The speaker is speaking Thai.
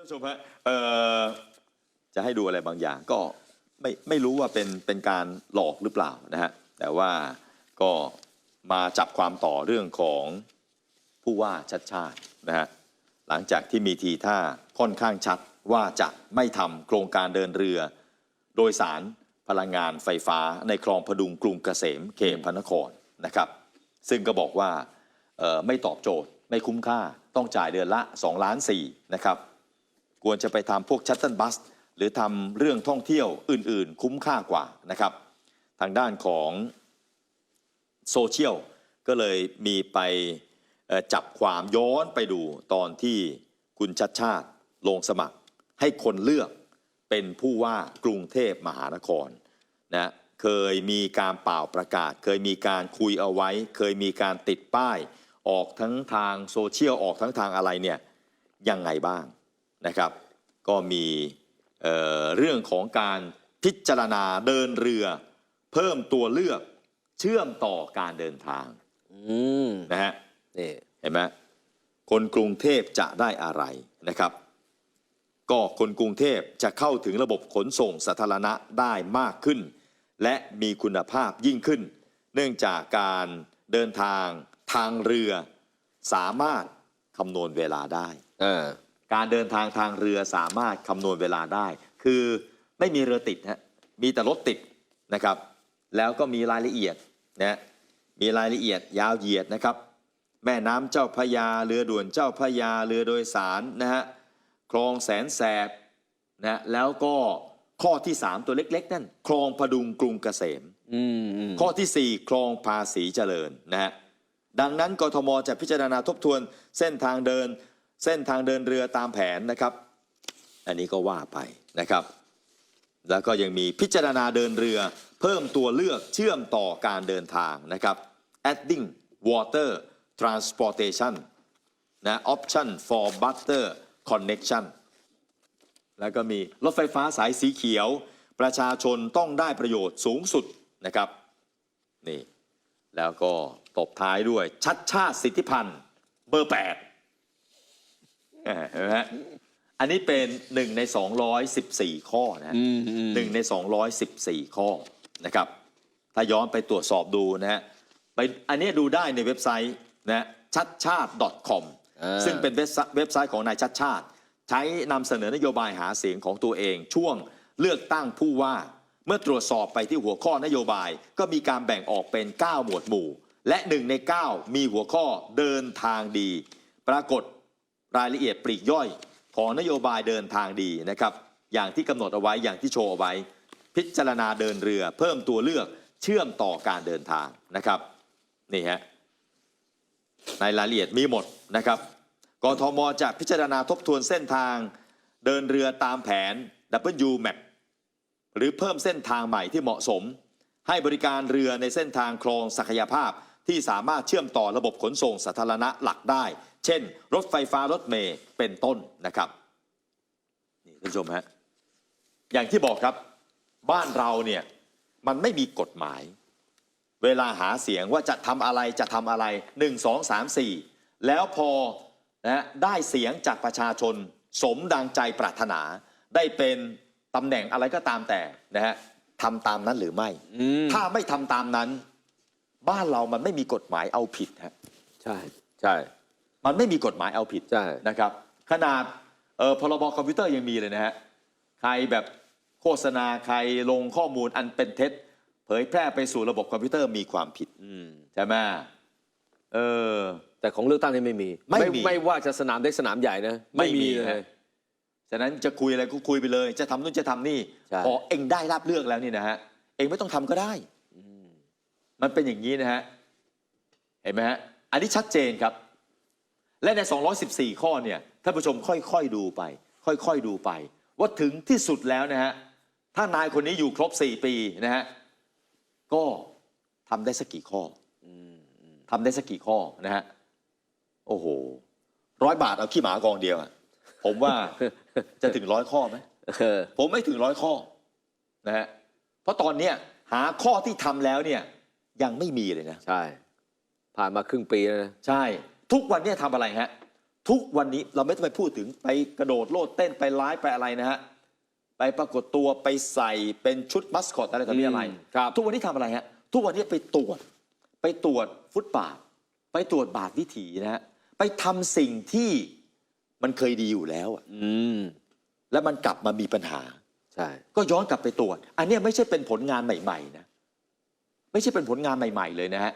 ท่านผู้ชมฮะจะให้ดูอะไรบางอย่างก็ไม่ไม่รู้ว่าเป็นเป็นการหลอกหรือเปล่านะฮะแต่ว่าก็มาจับความต่อเรื่องของผู้ว่าชัดชาตินะฮะหลังจากที่มีทีท่าค่อนข้างชัดว่าจะไม่ทำโครงการเดินเรือ โดยสารพลังงานไฟฟ้าในคลองพดุงกรุงเกษมเขตพระนครนะครับ ซึ่งก็บอกว่าไม่ตอบโจทย์ไม่คุ้มค่าต้องจ่ายเดือนละ2ล้าน4นะครับ ควรจะไปทำพวกชัตเติลบัส หรือทำเรื่องท่องเที่ยวอื่น ๆ คุ้มค่ากว่านะครับ ทางด้านของโซเชียลก็เลยมีไปจับความย้อนไปดูตอนที่คุณชัดชาติลงสมัคร ให้คนเลือกเป็นผู้ว่ากรุงเทพมหานครนะเคยมีการเป่าประกาศ เคยมีการคุยเอาไว้ เคยมีการติดป้าย ออกทั้งทางโซเชียลออกทั้งทางอะไรเนี่ยยังไงบ้าง นะครับ ก็มีเอ่อเรื่องของการพิจารณาเดินเรือ เพิ่มตัวเลือกเชื่อมต่อการเดินทางอืมนะฮะนี่เห็นไหมคนกรุงเทพจะได้อะไรนะครับ ก็คนกรุงเทพจะเข้าถึงระบบขนส่งสาธารณะได้มากขึ้น และมีคุณภาพยิ่งขึ้น เนื่องจากการเดินทางทางเรือสามารถคำนวณเวลาได้เออ การเดินทางทางเรือสามารถคำนวณเวลาได้ คือไม่มีเรือติดฮะมีแต่รถติดนะครับ แล้วก็มีรายละเอียดนะมีรายละเอียดยาวเหยียดนะครับ แม่น้ำเจ้าพระยาเรือด่วนเจ้าพระยาเรือโดยสารนะฮะคลองแสนแสบนะแล้วก็ข้อที่ 3 ตัวเล็ก ๆ นั่น คลองพดุงกรุงเกษมอืมอืมข้อทีสี่ 4 คลองภาษีเจริญนะฮะดังนั้นกทมจะพิจารณาทบทวนเส้นทางเดิน เส้นทางเดินเรือตามแผนนะครับ อันนี้ก็ว่าไปนะครับ แล้วก็ยังมีพิจารณาเดินเรือ เพิ่มตัวเลือกเชื่อมต่อการเดินทางนะครับ adding water transportation นะ option for butter connection แล้วก็มีรถไฟฟ้าสายสีเขียว ประชาชนต้องได้ประโยชน์สูงสุดนะครับนี่แล้วก็ตบท้ายด้วยชัดชาติสิทธิพันธ์เบอร์ 8 เห็นไหมฮะอันนี้เป็นหนึ่งใน214ข้อนะฮะ อืมอืมหนึ่งใน 214 ข้อนะครับ ถ้าย้อนไปตรวจสอบดูนะฮะไปอันนี้ดูได้ในเว็บไซต์นะชัดชาติ .com อ่าซึ่งเป็นเว็บไซเว็บไซต์ของนายชัดชาติ ใช้นำเสนอนโยบายหาเสียงของตัวเอง ช่วงเลือกตั้งผู้ว่า เมื่อตรวจสอบไปที่หัวข้อนโยบาย ก็มีการแบ่งออกเป็น 9 หมวดหมู่ และหนึ่งใน 9 มีหัวข้อเดินทางดี ปรากฏ รายละเอียดปลีกย่อยของนโยบายเดินทางดีนะครับ อย่างที่กำหนดเอาไว้อย่างที่โชว์เอาไว้ พิจารณาเดินเรือ เพิ่มตัวเลือกเชื่อมต่อการเดินทางนะครับนี่ฮะในรายละเอียดมีหมดนะครับกทมจะพิจารณาทบทวนเส้นทางเดินเรือตามแผน W Map หรือเพิ่มเส้นทางใหม่ที่เหมาะสม ให้บริการเรือในเส้นทางคลองศักยภาพ ที่สามารถเชื่อมต่อระบบขนส่งสาธารณะหลักได้ เช่น รถไฟฟ้ารถเมย์เป็นต้นนะครับนี่ท่านผู้ชมฮะอย่างที่บอกครับบ้านเราเนี่ยมันไม่มีกฎหมาย เวลาหาเสียงว่าจะทำอะไรจะทำอะไร 1 2 3 4 แล้วพอนะได้เสียงจากประชาชน สมดังใจปรารถนา ได้เป็นตำแหน่งอะไรก็ตามแต่นะฮะทำตามนั้นหรือไม่อืมถ้าไม่ทำตามนั้น บ้านเรามันไม่มีกฎหมายเอาผิดฮะใช่ใช่ มันไม่มีกฎหมายเอาผิดใช่ นะครับ ขนาดเออพรบคอมพิวเตอร์ยังมีเลยนะฮะใครแบบโฆษณาใครลงข้อมูลอันเป็นเท็จ เผยแพร่ไปสู่ระบบคอมพิวเตอร์มีความผิดอืม ใช่ไหมเออ แต่ของเลือกตั้งนี่ไม่มีไม่มีไม่ว่าจะสนามเล็กสนามใหญ่นะไม่มีเลฮะยฉะนั้นจะคุยอะไรก็คุยไปเลย จะทำนู่นจะทำนี่ใช่ พอเองได้รับเลือกแล้วนี่นะฮะเองไม่ต้องทำก็ได้ มันเป็นอย่างนี้นะฮะ เห็นไหมฮะ อันนี้ชัดเจนครับ และใน 214 ข้อเนี่ยท่านผู้ชมค่อยๆดูไป ค่อยๆดูไป ว่าถึงที่สุดแล้วนะฮะ ถ้านายคนนี้อยู่ครบ 4 ปีนะฮะ ก็ทำได้สักกี่ข้อทำได้สักกี่ข้อนะฮะ โอ้โหร้อยบาทเอาขี้หมากองเดียวอะผมว่าจะถึงร้อยข้อไหมผมไม่ถึงร้อยข้อนะฮะเพราะตอนเนี้ยหาข้อที่ทำแล้วเนี่ย ยังไม่มีเลยนะ ใช่ ผ่านมาครึ่งปีแล้วนะใช่ ทุกวันเนี้ทำอะไรฮะ ทุกวันนี้เราไม่ต้องไปพูดถึงไปกระโดดโลดเต้นไปไลฟ์ไปอะไรนะฮะ ไปปรากฏตัวไปใส่เป็นชุดมัสคอตอะไรต่อมีอะไรอืมครับ ทุกวันนี้ทำอะไรฮะ ทุกวันนี้ไปตรวจ ไปตรวจฟุตบาท ไปตรวจบาทวิถีนะฮะ ไปทำสิ่งที่มันเคยดีอยู่แล้วอะอืม แล้วมันกลับมามีปัญหา ใช่ ก็ย้อนกลับไปตรวจ อันเนี้ยไม่ใช่เป็นผลงานใหม่ ๆ นะ ไม่ใช่เป็นผลงานใหม่ ๆ เลยนะฮะ